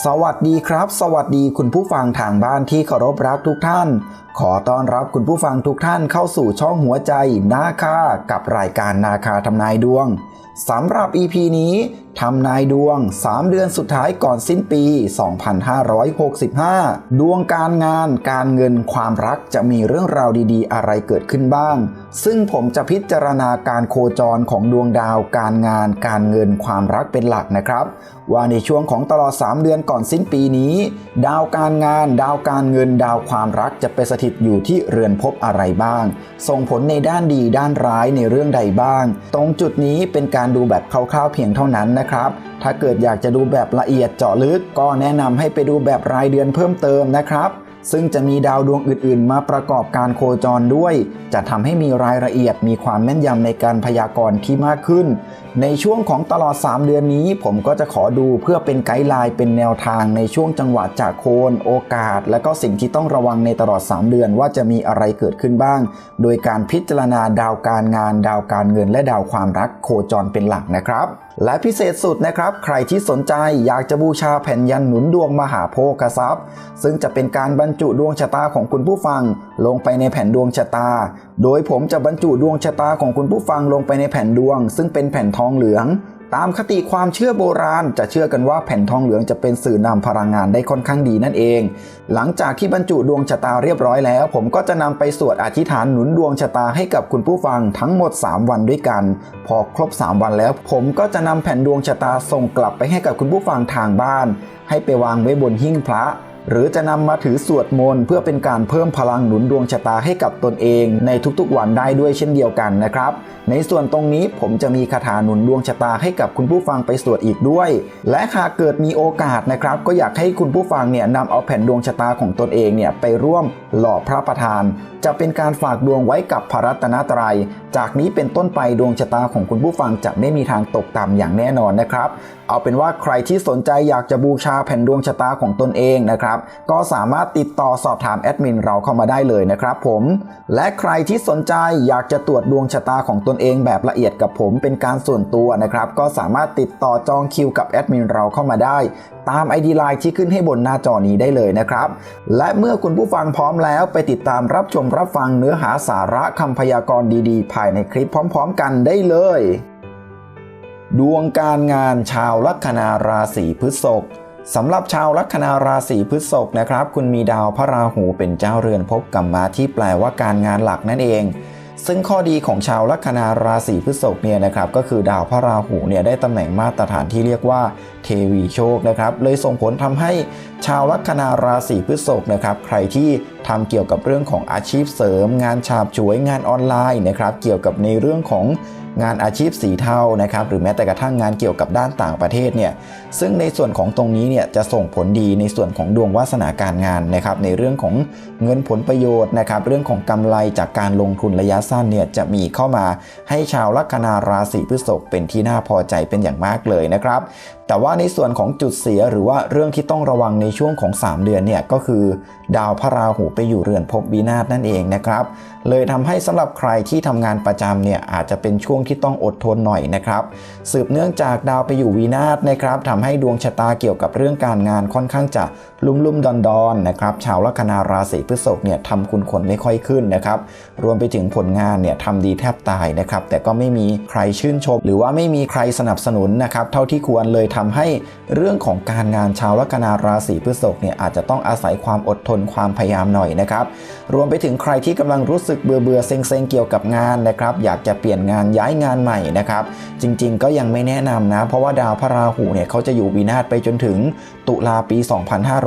สวัสดีครับ สวัสดีคุณผู้ฟังทางบ้านที่เคารพรักทุกท่านขอต้อนรับคุณผู้ฟังทุกท่านเข้าสู่ช่องหัวใจนาคากับรายการนาคาทำนายดวงสำหรับ EP นี้ทำนายดวง 3 เดือนสุดท้ายก่อนสิ้นปี 2565 ดวงการงานการเงินความรักจะมีเรื่องราวดีๆ อะไรเกิดขึ้นบ้าง ซึ่งผมจะพิจารณาการโคจรของดวงดาว การงาน การเงินความรักเป็นหลักนะครับ ว่าในช่วงของตลอด 3 เดือนก่อนสิ้นปีนี้ ดาวการงาน ดาวการเงิน ดาวความรักจะไปสถิตอยู่ที่เรือนพบอะไรบ้าง ส่งผลในด้านดีด้านร้ายในเรื่องใดบ้าง ตรงจุดนี้เป็นการดูแบบคร่าวๆเพียงเท่านั้นนะครับ ถ้าเกิดอยากจะดูแบบละเอียดเจาะลึก ก็แนะนำให้ไปดูแบบรายเดือนเพิ่มเติมนะครับ ซึ่งจะมีดาวดวงอื่นๆ มาประกอบการโคจรด้วย จะทำให้มีรายละเอียดมีความแม่นยำในการพยากรณ์ที่มากขึ้น ในช่วงของตลอด 3 เดือนนี้ ผมก็จะขอดูเพื่อเป็นไกด์ไลน์เป็นแนวทางในช่วงจังหวะจากโคน โอกาส และก็สิ่งที่ต้องระวังในตลอด 3 เดือนว่าจะมีอะไรเกิดขึ้นบ้าง โดยการพิจารณาดาวการงาน ดาวการเงิน และดาวความรักโคจรเป็นหลักนะครับและพิเศษสุดนะครับ ใครที่สนใจอยากจะบูชาแผ่นยันหนุนดวงมหาโพกทรัพย์ ซึ่งจะเป็นการบรรจุดวงชะตาของคุณผู้ฟัง ลงไปในแผ่นดวงชะตา โดยผมจะบรรจุดวงชะตาของคุณผู้ฟังลงไปในแผ่นดวง ซึ่งเป็นแผ่นทองเหลือง ตามคติความเชื่อโบราณ จะเชื่อกันว่าแผ่นทองเหลืองจะเป็นสื่อนำพลังงานได้ค่อนข้างดีนั่นเอง หลังจากที่บรรจุดวงชะตาเรียบร้อยแล้ว ผมก็จะนำไปสวดอธิษฐานหนุนดวงชะตาให้กับคุณผู้ฟังทั้งหมด 3 วันด้วยกัน พอครบ 3 วันแล้ว ผมก็จะนำแผ่นดวงชะตาส่งกลับไปให้กับคุณผู้ฟังทางบ้าน ให้ไปวางไว้บนหิ้งพระ หรือจะนำมาถือสวดมนต์เพื่อเป็นการเพิ่มพลังหนุนดวงชะตาให้กับตนเองในทุกๆวันได้ด้วยเช่นเดียวกันนะครับ ในส่วนตรงนี้ผมจะมีคาถาหนุนดวงชะตาให้กับคุณผู้ฟังไปสวดอีกด้วย และหากเกิดมีโอกาสนะครับ ก็อยากให้คุณผู้ฟังเนี่ยนำเอาแผ่นดวงชะตาของตนเองเนี่ยไปร่วมหล่อพระประธาน จะเป็นการฝากดวงไว้กับพระรัตนตรัย จากนี้เป็นต้นไปดวงชะตาของคุณผู้ฟังจะไม่มีทางตกต่ำอย่างแน่นอนนะครับ เอาเป็นว่าใครที่สนใจอยากจะบูชาแผ่นดวงชะตาของตนเองนะครับก็สามารถติดต่อสอบถามแอดมินเราเข้ามาได้เลยนะครับผม และใครที่สนใจอยากจะตรวจดวงชะตาของตนเองแบบละเอียดกับผมเป็นการส่วนตัวนะครับ ก็สามารถติดต่อจองคิวกับแอดมินเราเข้ามาได้ ตาม ID ไลน์ที่ขึ้นให้บนหน้าจอนี้ได้เลยนะครับ และเมื่อคุณผู้ฟังพร้อมแล้วไปติดตามรับชมรับฟังเนื้อหาสาระคำพยากรณ์ดีๆ ภายในคลิปพร้อม ๆ กันได้เลย ดวงการงานชาวลัคนาราศีพฤษภ สำหรับชาวลัคนาราศีพฤษภนะครับ คุณมีดาวพระราหูเป็นเจ้าเรือนพบกับมาที่แปลว่าการงานหลักนั่นเอง ซึ่งข้อดีของชาวลัคนาราศีพฤษภเนี่ยนะครับ ก็คือดาวพระราหูเนี่ยได้ตำแหน่งมาตรฐานที่เรียกว่าเทวีโชคนะครับเลยส่งผลทำให้ชาวลัคนาราศีพฤษภนะครับใครที่ทำเกี่ยวกับเรื่องของอาชีพเสริม งานฉาบฉวยงานออนไลน์นะครับเกี่ยวกับในเรื่องของงานอาชีพสีเทานะครับหรือแม้แต่กระทั่งงานเกี่ยวกับด้านต่างประเทศเนี่ยซึ่งในส่วนของตรงนี้เนี่ยจะส่งผลดีในส่วนของดวงวาสนาการงานนะครับในเรื่องของเงินผลประโยชน์นะครับเรื่องของกำไรจากการลงทุนระยะสั้นเนี่ยจะมีเข้ามาให้ชาวลัคนาราศีพฤษภเป็นที่น่าพอใจเป็นอย่างมากเลยนะครับ แต่ว่าในส่วนของจุดเสียหรือว่าเรื่องที่ต้องระวังในช่วงของ 3 เดือนเนี่ยก็คือ ดาวพระราหูไปอยู่เรือนภพวินาศนั่นเองนะครับ เลยทำให้สำหรับใครที่ทำงานประจำเนี่ยอาจจะเป็นช่วงที่ต้องอดทนหน่อยนะครับสืบเนื่องจากดาวไปอยู่วินาศนะครับทำให้ดวงชะตาเกี่ยวกับเรื่องการงานค่อนข้างจะลุ่มลุ่มดอนดอนๆนะครับชาวลัคนาราศีพฤษภเนี่ยทำคุณคนไม่ค่อยขึ้นนะครับรวมไปถึงผลงานเนี่ยทำดีแทบตายนะครับแต่ก็ไม่มีใครชื่นชม หรือว่าไม่มีใครสนับสนุนนะครับเท่าที่ควรเลยทำให้เรื่องของการงานชาวลัคนาราศีพฤษภเนี่ยอาจจะต้องอาศัยความอดทนความพยายามหน่อยนะครับ รวมไปถึงใครที่กำลังรู้สึกเบื่อเบื่อเซ็งเซ็งเกี่ยวกับงานนะครับ อยากจะเปลี่ยนงานย้ายงานใหม่นะครับ จริงๆ ก็ยังไม่แนะนำนะ เพราะว่าดาวพระราหูเนี่ยเขาจะอยู่วินาศไปจนถึงตุลาปี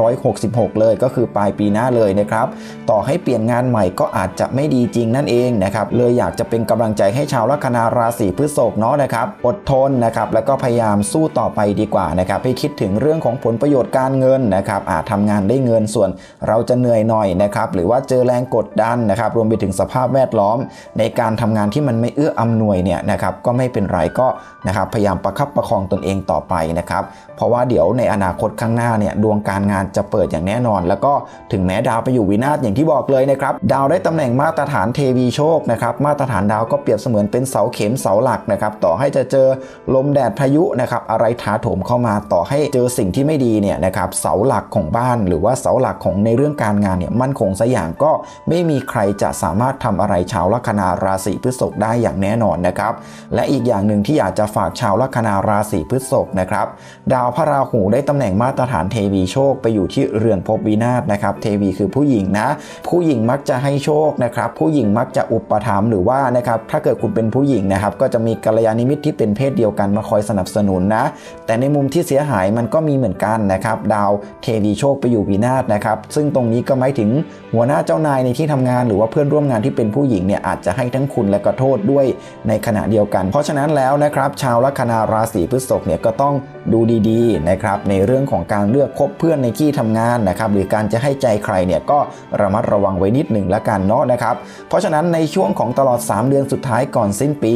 2566 เลยก็คือปลายปีหน้าเลยนะครับ ต่อให้เปลี่ยนงานใหม่ก็อาจจะไม่ดีจริงนั่นเองนะครับเลยอยากจะเป็นกำลังใจให้ชาวลัคนาราศีพฤษภเนาะนะครับ อดทนนะครับแล้วก็พยายามสู้ต่อไปดีกว่านะครับให้คิดถึงเรื่องของผลประโยชน์การเงินนะครับอาจทำงานได้เงินส่วนเราจะเหนื่อยหน่อยนะครับหรือว่าเจอแรงกดดันนะครับรวมไปถึงสภาพแวดล้อม ในการทำงานที่มันไม่เอื้ออำนวยเนี่ยนะครับก็ไม่เป็นไรก็นะครับพยายามประคับประคองตนเองต่อไปนะครับเพราะว่าเดี๋ยวในอนาคตข้างหน้าเนี่ยดวงการงานจะเปิดอย่างแน่นอน แล้วก็ถึงแม้ดาวไปอยู่วินาศอย่างที่บอกเลยนะครับดาวได้ตำแหน่งมาตรฐานเทวีโชคนะครับมาตรฐานดาวก็เปรียบเสมือนเป็นเสาเข็มเสาหลักนะครับต่อให้จะเจอลมแดดพายุนะครับอะไรถาโถมเข้ามาต่อให้เจอสิ่งที่ไม่ดีเนี่ยนะครับเสาหลักของบ้านหรือว่าเสาหลักของในเรื่องการงานเนี่ยมั่นคงสัอย่างก็ไม่มีใครจะสามารถทำอะไรชาวลัคนาราศีพฤษภได้อย่างแน่นอนนะครับ และอีกอย่างหนึ่งที่อยากจะฝากชาวลัคนาราศีพฤษภนะครับดาวพระราหูได้ตำแหน่งมาตรฐานเทวีโชคไปอยู่ที่เรือนภพวินาศนะครับเทวีคือผู้หญิงนะ ผู้หญิงมักจะให้โชคนะครับผู้หญิงมักจะอุปถัมภ์หรือว่านะครับถ้าเกิดคุณเป็นผู้หญิงนะครับก็จะมีกัลยาณมิตรที่เป็นเพศเดียวกันมาคอยสนับสนุนนะ แต่ในมุมที่เสียหายมันก็มีเหมือนกันนะครับดาวเทวีโชคไปอยู่วินาศนะครับซึ่งตรงนี้ก็หมายถึงหัวหน้าเจ้านายในที่ทำงาน หรือว่าเพื่อนร่วมงานที่เป็นผู้หญิงเนี่ยอาจจะให้ทั้งคุณและก็โทษด้วยในขณะเดียวกัน เพราะฉะนั้นแล้วนะครับชาวลัคนาราศีพฤษภเนี่ยก็ต้องดูดีๆนะครับในเรื่องของการเลือกคบเพื่อนในที่ทำงานนะครับหรือการจะให้ใจใครเนี่ยก็ระมัดระวังไว้นิดหนึ่งละกันเนาะนะครับเพราะฉะนั้นในช่วงของตลอด 3 เดือนสุดท้ายก่อนสิ้นปี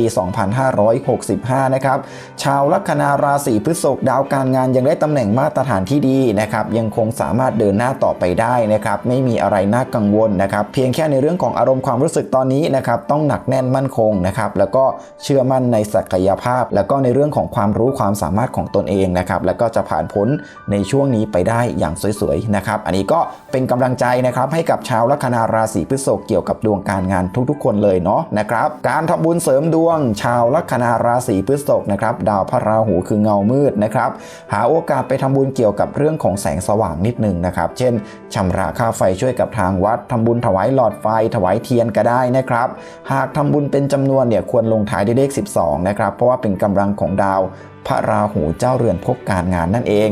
2565 นะครับชาวลัคนาราศีพฤษภกดาวการงานยังได้ตำแหน่งมาตรฐานที่ดีนะครับยังคงสามารถเดินหน้าต่อไปได้นะครับไม่มีอะไรน่ากังวลนะครับเพียงแค่ในเรื่องของอารมณ์ความรู้สึกตอนนี้นะครับต้องหนักแน่นมั่นคงนะครับแล้วก็เชื่อมั่นในศักยภาพ แล้วก็ในเรื่องของความรู้ความสามารถของตนเองนะครับแล้วก็จะผ่านพ้นในช่วงนี้ไปได้อย่างสวยๆนะครับอันนี้ก็เป็นกำลังใจนะครับให้กับชาวลัคนาราศีพฤษภเกี่ยวกับดวงการงานทุกๆ คนเลยเนาะนะครับการทำบุญเสริมดวง ชาวลัคนาราศีพฤษภนะครับดาวพระราหูคือเงามืดนะครับ หาโอกาสไปทำบุญเกี่ยวกับเรื่องของแสงสว่างนิดนึงนะครับ เช่นชำระค่าไฟช่วยกับทางวัดทำบุญถวายหลอดไฟ ถวายเทียนก็ได้นะครับ หากทำบุญเป็นจำนวนเนี่ยควรลงท้ายด้วยเลข 12 นะครับ เพราะว่าเป็นกำลังของดาวพระราหูเจ้าเรือนพบการงานนั่นเอง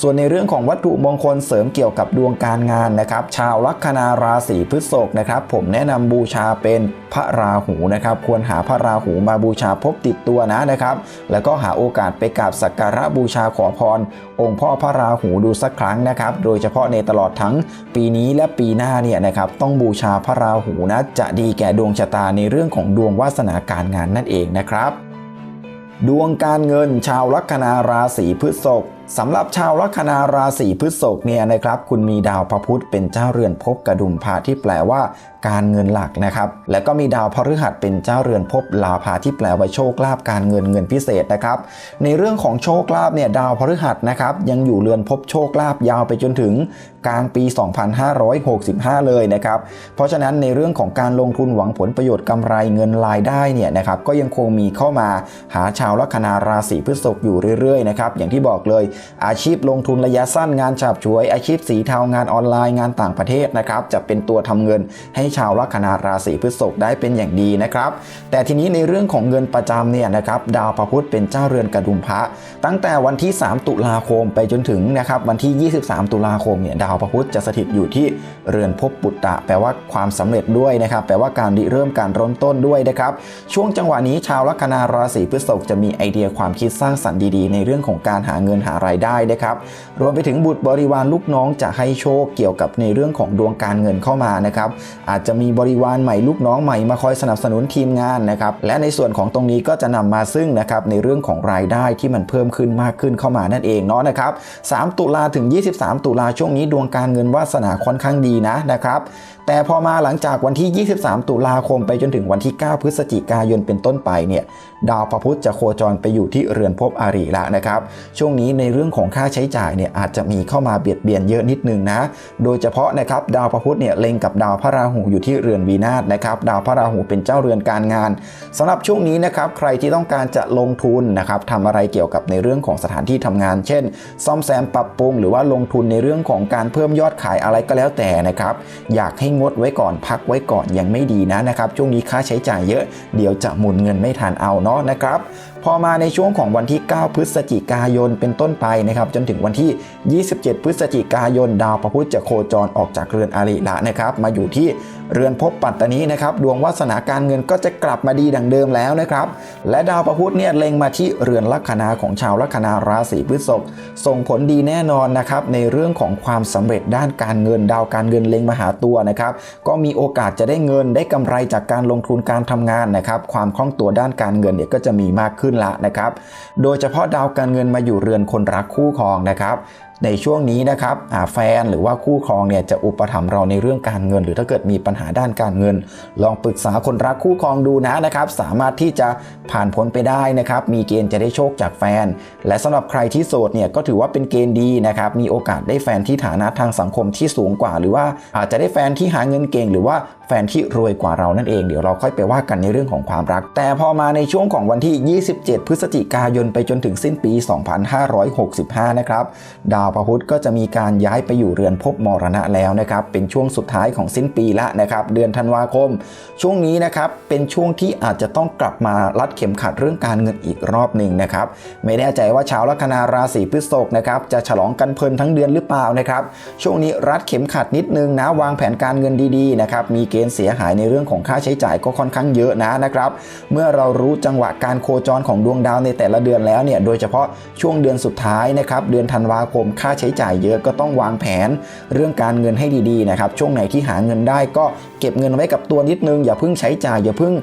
ส่วนในเรื่องของวัตถุมงคลเสริมเกี่ยวกับดวงการงานนะครับ ชาวลัคนาราศีพฤษภนะครับ ผมแนะนำบูชาเป็นพระราหูนะครับ ควรหาพระราหูมาบูชาพบติดตัวนะนะครับ แล้วก็หาโอกาสไปกราบสักการะบูชาขอพร องค์พ่อพระราหูดูสักครั้งนะครับ โดยเฉพาะในตลอดทั้งปีนี้และปีหน้าเนี่ยนะครับต้องบูชาพระราหูนะจะดีแก่ดวงชะตาในเรื่องของดวงวาสนาการงานนั่นเองนะครับ ดวงการเงินชาวลัคนาราศีพฤษภ สำหรับชาวลัคนาราศีพฤษภเนี่ยนะครับ คุณมีดาวพระพุธเป็นเจ้าเรือนภพกระดุมพาที่แปลว่า การเงินหลักนะครับแล้วก็มีดาวพฤหัสเป็นเจ้าเรือนภพลาภาที่แปลว่าโชคลาภการเงินเงินพิเศษนะครับในเรื่องของโชคลาภเนี่ยดาวพฤหัสนะครับยังอยู่เรือนภพโชคลาภยาวไปจนถึงกลางปี 2565 เลยนะครับเพราะฉะนั้นในเรื่องของการลงทุนหวังผลประโยชน์กำไรเงินรายได้เนี่ยนะครับก็ยังคงมีเข้ามาหาชาวลัคนาราศีพฤษภอยู่เรื่อยๆนะครับอย่างที่บอกเลย อาชีพลงทุนระยะสั้นงานฉาบฉวย อาชีพสีเทางานออนไลน์งานต่างประเทศนะครับจะเป็นตัวทำเงินให้ชาวลัคนาราศีพฤษภได้เป็นอย่างดีนะครับ แต่ทีนี้ในเรื่องของเงินประจำเนี่ยนะครับดาวพระพุธเป็นเจ้าเรือนกระดุมพระ ตั้งแต่วันที่ 3 ตุลาคมไปจนถึงนะครับวันที่ 23 ตุลาคมเนี่ยดาวพระพุธจะสถิตอยู่ที่เรือนภพปุตตะ แปลว่าความสำเร็จด้วยนะครับแปลว่าการริเริ่มการเริ่มต้นด้วยนะครับช่วงจังหวะนี้ชาวลัคนาราศีพฤษภจะมีไอเดียความคิดสร้างสรรค์ดีๆ ในเรื่องของการหาเงินหารายได้นะครับรวมไปถึงบุตรบริวารลูกน้องจะให้โชคเกี่ยวกับในเรื่องของดวงการเงินเข้ามานะครับอาจจะมีบริวารใหม่ลูกน้องใหม่มาคอยสนับสนุนทีมงานนะครับและในส่วนของตรงนี้ก็จะนำมาซึ่งนะครับในเรื่องของรายได้ที่มันเพิ่มขึ้นมากขึ้นเข้ามานั่นเองเนาะนะครับ3ตุลาถึง 23 ตุลาช่วงนี้ดวงการเงินวาสนาค่อนข้างดีนะนะครับแต่พอมาหลังจากวันที่ 23 ตุลาคมไปจนถึงวันที่ 9 พฤศจิกายนเป็นต้นไปเนี่ยดาวพระพุธจะโคจรไปอยู่ที่เรือนภพอาริละนะครับ ช่วงนี้ในเรื่องของค่าใช้จ่ายเนี่ยอาจจะมีเข้ามาเบียดเบียนเยอะนิดนึงนะ โดยเฉพาะนะครับดาวพระพุธเนี่ยเล็งกับดาวพระราหูอยู่ที่เรือนวีนาศนะครับดาวพระราหูเป็นเจ้าเรือนการงานสำหรับช่วงนี้นะครับใครที่ต้องการจะลงทุนนะครับทำอะไรเกี่ยวกับในเรื่องของสถานที่ทำงาน เช่น ซ่อมแซมปรับปรุง หรือว่าลงทุนในเรื่องของการเพิ่มยอดขายอะไรก็แล้วแต่นะครับอยากให้งดไว้ก่อนพักไว้ก่อนยังไม่ดีนะนะครับช่วงนี้ค่าใช้จ่ายเยอะเดี๋ยวจะหมุนเงินไม่ทันเอาเนาะนะครับพอมาในช่วงของวันที่ 9 พฤศจิกายนเป็นต้นไปนะครับจนถึงวันที่ 27 พฤศจิกายน ดาวพระพุธจะโคจรออกจากเรือนอาริละนะครับมาอยู่ที่ เรือนภพปัตตานีนะครับดวงวาสนาการเงินก็จะกลับมาดีดังเดิมแล้วนะครับ และดาวพระพุธเนี่ยเล็งมาที่เรือนลัคนาของชาวลัคนาราศีพฤษภส่งผลดีแน่นอนนะครับในเรื่องของความสำเร็จด้านการเงิน ดาวการเงินเล็งมาหาตัวนะครับ ก็มีโอกาสจะได้เงินได้กำไรจากการลงทุนการทำงานนะครับ ความคล่องตัวด้านการเงินเนี่ยก็จะมีมากขึ้นละนะครับ โดยเฉพาะดาวการเงินมาอยู่เรือนคนรักคู่ครองนะครับ ในช่วงนี้นะครับแฟนหรือว่าคู่ครองเนี่ยจะอุปถัมภ์เราในเรื่องการเงิน หรือถ้าเกิดมีปัญหาด้านการเงิน ลองปรึกษาคนรักคู่ครองดูนะนะครับ สามารถที่จะผ่านพ้นไปได้นะครับ มีเกณฑ์จะได้โชคจากแฟน และสำหรับใครที่โสดเนี่ยก็ถือว่าเป็นเกณฑ์ดีนะครับ มีโอกาสได้แฟนที่ฐานะทางสังคมที่สูงกว่า หรือว่าอาจจะได้แฟนที่หาเงินเก่ง หรือว่า แฟนที่รวยกว่าเรานั่นเองเดี๋ยวเราค่อยไปว่ากันในเรื่องของความรัก แต่พอมาในช่วงของวันที่ 27 พฤศจิกายนไปจนถึงสิ้นปี 2565 นะครับ ดาวพระพุธก็จะมีการย้ายไปอยู่เรือนภพมรณะแล้วนะครับ เป็นช่วงสุดท้ายของสิ้นปีละนะครับ เดือนธันวาคม ช่วงนี้นะครับเป็นช่วงที่อาจจะต้องกลับมารัดเข็มขัดเรื่องการเงินอีกรอบหนึ่งนะครับ ไม่แน่ใจว่าชาวลัคนาราศีพฤษภนะครับจะฉลองกันเพลินทั้งเดือนหรือเปล่านะครับ ช่วงนี้รัดเข็มขัดนิดนึงนะวางแผนการเงินดีๆนะครับมีเกณฑ์เสียหายในเรื่องของค่าใช้จ่ายก็ค่อนข้างเยอะนะนะครับ เมื่อเรารู้จังหวะการโคจรของดวงดาวในแต่ละเดือนแล้วเนี่ยโดยเฉพาะช่วงเดือนสุดท้ายนะครับเดือนธันวาคมค่าใช้จ่ายเยอะก็ต้องวางแผน เรื่องการเงินให้ดีๆนะครับช่วงไหนที่หาเงินได้ก็เก็บเงินไว้กับตัวนิดนึง อย่าเพิ่งใช้จ่ายอย่าเพิ่ง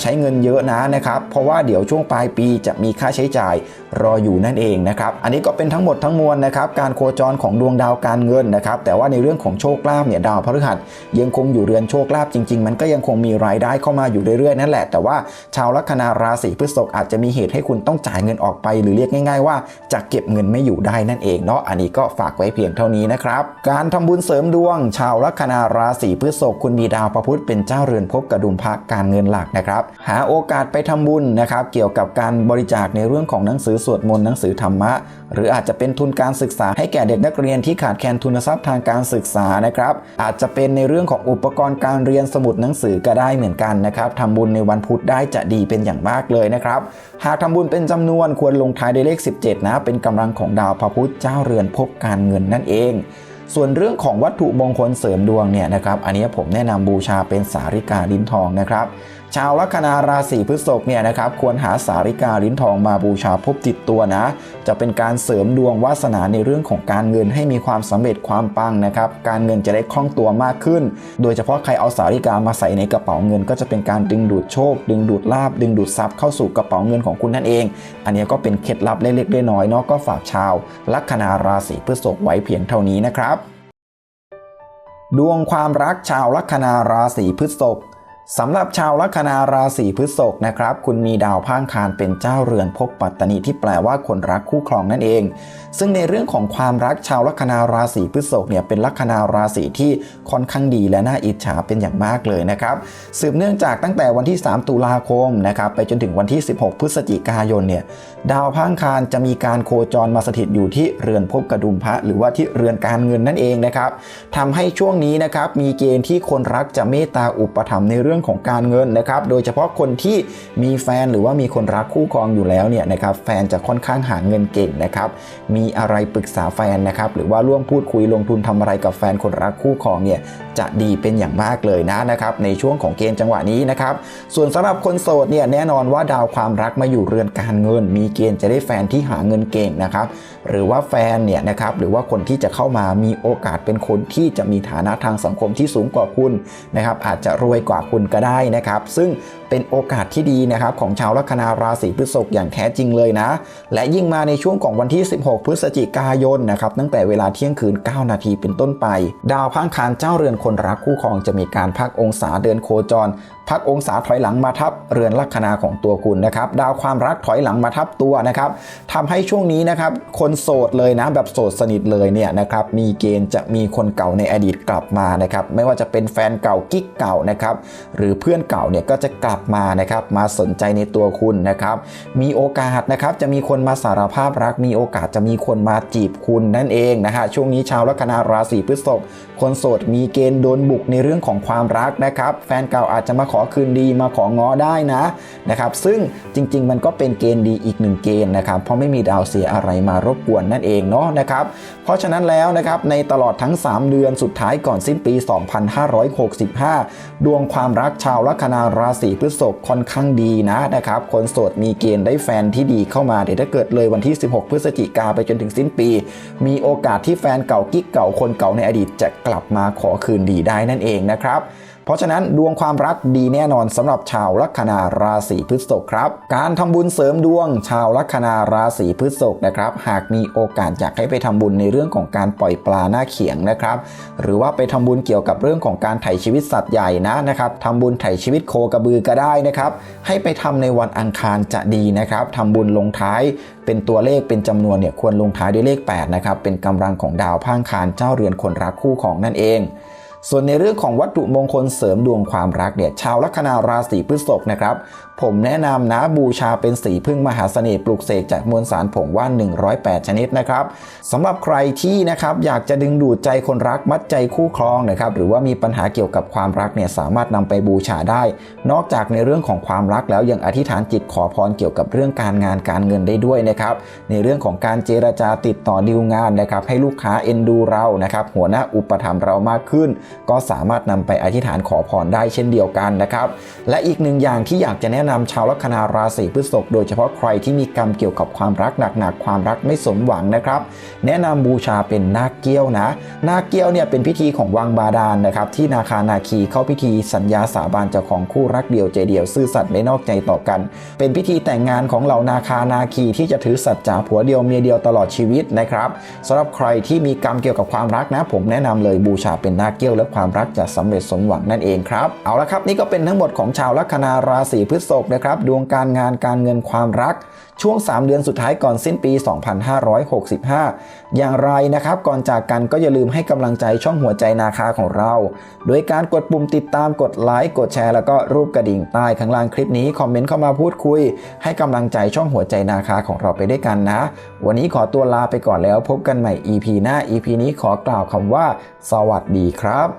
ใช้เงินเยอะนะนะครับเพราะว่าเดี๋ยวช่วงปลายปีจะมีค่าใช้จ่ายรออยู่นั่นเองนะครับอันนี้ก็เป็นทั้งหมดทั้งมวลนะครับการโคจรของดวงดาวการเงินนะครับแต่ว่าในเรื่องของโชคลาภเนี่ยดาวพฤหัสยังคงอยู่เรือนโชคลาภจริง ๆ มันก็ยังคงมีรายได้เข้ามาอยู่เรื่อยๆนั่นแหละ แต่ว่าชาวลัคนาราศีพฤษภอาจจะมีเหตุให้คุณต้องจ่ายเงินออกไป หรือเรียกง่าย ๆ ว่าจะเก็บเงินไม่อยู่ได้นั่นเองเนาะอันนี้ก็ฝากไว้เพียงเท่านี้นะครับการทำบุญเสริมดวง ชาวลัคนาราศีพฤษภคุณมีดาวพระพุธเป็นเจ้าเรือนภพกระดุมพระการเงินหลักนะครับหาโอกาสไปทำบุญนะครับเกี่ยวกับการบริจาคในเรื่องของหนังสือสวดมนต์หนังสือธรรมะ หรืออาจจะเป็นทุนการศึกษาให้แก่เด็กนักเรียนที่ขาดแคลนทุนทรัพย์ทางการศึกษานะครับอาจจะเป็นในเรื่องของอุปกรณ์การเรียนสมุดหนังสือก็ได้เหมือนกันนะครับทำบุญในวันพุธได้จะดีเป็นอย่างมากเลยนะครับ หากทำบุญเป็นจำนวนควรลงท้ายด้วยเลข 17 นะ เป็นกำลังของดาวพระพุธเจ้าเรือนพบการเงินนั่นเองส่วนเรื่องของวัตถุมงคลเสริมดวงเนี่ยนะครับ อันนี้ผมแนะนำบูชาเป็นสาริกาลิ้นทองนะครับ ชาวลัคนาราศีพฤษภเนี่ยนะครับควรหาสาริกาลิ้นทองมาบูชาพบติดตัวนะ จะเป็นการเสริมดวงวาสนาในเรื่องของการเงินให้มีความสำเร็จความปังนะครับ การเงินจะได้คล่องตัวมากขึ้น โดยเฉพาะใครเอาสาริกามาใส่ในกระเป๋าเงิน ก็จะเป็นการดึงดูดโชค ดึงดูดลาบดึงดูดทรัพย์เข้าสู่กระเป๋าเงินของคุณนั่นเอง อันนี้ก็เป็นเคล็ดลับเล็กๆน้อยๆเนาะก็ฝากชาวลัคนาราศีพฤษภไว้เพียงเท่านี้นะครับดวงความรักชาวลัคนาราศีพฤษภ สำหรับชาวลัคนาราศีพฤษภนะครับ คุณมีดาวพางคารเป็นเจ้าเรือนภพปัตตนีที่แปลว่าคนรักคู่ครองนั่นเอง ซึ่งในเรื่องของความรักชาวลัคนาราศีพฤษภเนี่ยเป็นลัคนาราศีที่ค่อนข้างดีและน่าอิจฉาเป็นอย่างมากเลยนะครับ สืบเนื่องจากตั้งแต่วันที่ 3 ตุลาคมนะครับไปจนถึงวันที่ 16 พฤศจิกายนเนี่ยดาวพางคารจะมีการโคจรมาสถิตอยู่ที่เรือนภพกระดุมพระ หรือว่าที่เรือนการเงินนั่นเองนะครับทำให้ช่วงนี้นะครับมีเกณฑ์ที่คนรักจะเมตตาอุปถัมภ์ในเรื่องของการเงินนะครับโดยเฉพาะคนที่มีแฟนหรือว่ามีคนรักคู่ครองอยู่แล้วเนี่ยนะครับแฟนจะค่อนข้างหาเงินเก่งนะครับมีอะไรปรึกษาแฟนนะครับหรือว่าร่วมพูดคุยลงทุนทำอะไรกับแฟนคนรักคู่ครองเนี่ยจะดีเป็นอย่างมากเลยนะนะครับในช่วงของเกณฑ์จังหวะนี้นะครับส่วนสำหรับคนโสดเนี่ยแน่นอนว่าดาวความรักมาอยู่เรือนการเงิน มีเกณฑ์จะได้แฟนที่หาเงินเก่งนะครับหรือว่าแฟนเนี่ยนะครับหรือว่าคนที่จะเข้ามามีโอกาสเป็นคนที่จะมีฐานะทางสังคมที่สูงกว่าคุณนะครับอาจจะรวยกว่าคุณก็ได้นะครับ ซึ่ง เป็นโอกาสที่ดีนะครับของชาวลัคนาราศีพฤษภอย่างแท้จริงเลยนะ และยิ่งมาในช่วงของวันที่ 16 พฤศจิกายนนะครับตั้งแต่เวลาเที่ยงคืน 9 นาทีเป็นต้นไป ดาวพังคารเจ้าเรือนคนรักคู่ครองจะมีการพักองศาเดินโคจร พักองศาถอยหลังมาทับเรือนลัคนาของตัวคุณนะครับดาวความรักถอยหลังมาทับตัวนะครับทำให้ช่วงนี้นะครับคนโสดเลยนะแบบโสดสนิทเลยเนี่ยนะครับมีเกณฑ์จะมีคนเก่าในอดีตกลับมานะครับไม่ว่าจะเป็นแฟนเก่ากิ๊กเก่านะครับหรือเพื่อนเก่าเนี่ยก็จะกลับมานะครับมาสนใจในตัวคุณนะครับ มีโอกาสนะครับจะมีคนมาสารภาพรัก มีโอกาสจะมีคนมาจีบคุณนั่นเองนะฮะช่วงนี้ชาวลัคนาราศีพฤษภ คนโสดมีเกณฑ์โดนบุกในเรื่องของความรักนะครับ แฟนเก่าอาจจะมาขอคืนดีมาของ้อได้นะนะครับซึ่งจริง ๆ มันก็เป็นเกณฑ์ดีอีกหนึ่งเกณฑ์นะครับเพราะไม่มีดาวเสียอะไรมารบกวนนั่นเองเนาะนะครับเพราะฉะนั้นแล้วนะครับในตลอดทั้ง 3 เดือนสุดท้ายก่อนสิ้นปี 2565 ดวงความรักชาวลัคนาราศีพฤษภค่อนข้างดีนะนะครับคนโสดมีเกณฑ์ได้แฟนที่ดีเข้ามาเดี๋ยวถ้าเกิดเลยวันที่ 16 พฤศจิกาไปจนถึงสิ้นปี มีโอกาสที่แฟนเก่ากิ๊กเก่าคนเก่าในอดีตจะกลับมาขอคืนดีได้นั่นเองนะครับเพราะฉะนั้นดวงความรักดีแน่นอนสำหรับชาวลัคนาราศีพฤษภครับ การทำบุญเสริมดวงชาวลัคนาราศีพฤษภนะครับ หากมีโอกาสอยากให้ไปทำบุญในเรื่องของการปล่อยปลาหน้าเขียงนะครับ หรือว่าไปทำบุญเกี่ยวกับเรื่องของการไถ่ชีวิตสัตว์ใหญ่นะนะครับทำบุญไถ่ชีวิตโคกระบือก็ได้นะครับให้ไปทำในวันอังคารจะดีนะครับทำบุญลงท้ายเป็นตัวเลขเป็นจำนวนเนี่ยควรลงท้ายด้วยเลข8นะครับเป็นกำลังของดาวพางคารเจ้าเรือนคนรักคู่ของนั่นเอง ส่วนในเรื่องของวัตถุมงคลเสริมดวงความรักเนี่ยชาวลัคนาราศีพฤษภนะครับ ผมแนะนำนะบูชาเป็นสีพึ่งมหาเสน่ห์ปลุกเสกจากมวลสารผงว่าน 108 ชนิดนะครับสำหรับใครที่นะครับอยากจะดึงดูดใจคนรักมัดใจคู่ครองนะครับหรือว่ามีปัญหาเกี่ยวกับความรักเนี่ยสามารถนำไปบูชาได้ นอกจากในเรื่องของความรักแล้วยังอธิษฐานจิตขอพรเกี่ยวกับเรื่องการงานการเงินได้ด้วยนะครับในเรื่องของการเจรจาติดต่อดีลงานนะครับให้ลูกค้าเอ็นดูเรานะครับหัวหน้าอุปถัมภ์เรามากขึ้นก็สามารถนำไปอธิษฐานขอพรได้เช่นเดียวกันนะครับ และอีกหนึ่งอย่างที่อยากจะแนะนำชาวลัคนาราศีพฤษภโดยเฉพาะใครที่มีกรรมเกี่ยวกับความรักหนักๆความรักไม่สมหวังนะครับ แนะนำบูชาเป็นนาคเกี้ยวนะ นาคเกี้ยวเนี่ยเป็นพิธีของวังบาดาลนะครับ ที่นาคานาคีเข้าพิธีสัญญาสาบานเจ้าของคู่รักเดียวใจเดียวซื่อสัตย์ไม่นอกใจต่อกัน เป็นพิธีแต่งงานของเหล่านาคานาคีที่จะถือสัจจาผัวเดียวเมียเดียวตลอดชีวิตนะครับสำหรับใครที่มีกรรมเกี่ยวกับความรักนะ ผมแนะนำเลยบูชาเป็นนาคเกี้ยวและความรักจะสำเร็จสมหวังนั่นเองครับ เอาละครับนี่ก็เป็นทั้งหมดของชาวลัคนาราศีพฤษภนะครับ ดวงการงานการเงินความรักช่วง 3 เดือนสุดท้ายก่อนสิ้นปี 2565 อย่างไรนะครับ ก่อนจากกันก็อย่าลืมให้กำลังใจช่องหัวใจนาคาของเรา โดยการกดปุ่มติดตามกดไลค์กดแชร์แล้วก็รูปกระดิ่งใต้ข้างล่างคลิปนี้ คอมเมนต์เข้ามาพูดคุย ให้กำลังใจช่องหัวใจนาคาของเราไปด้วยกันนะ วันนี้ขอตัวลาไปก่อนแล้วพบกันใหม่ EP หน้า EP นี้ขอกล่าวคำว่า สวัสดีครับ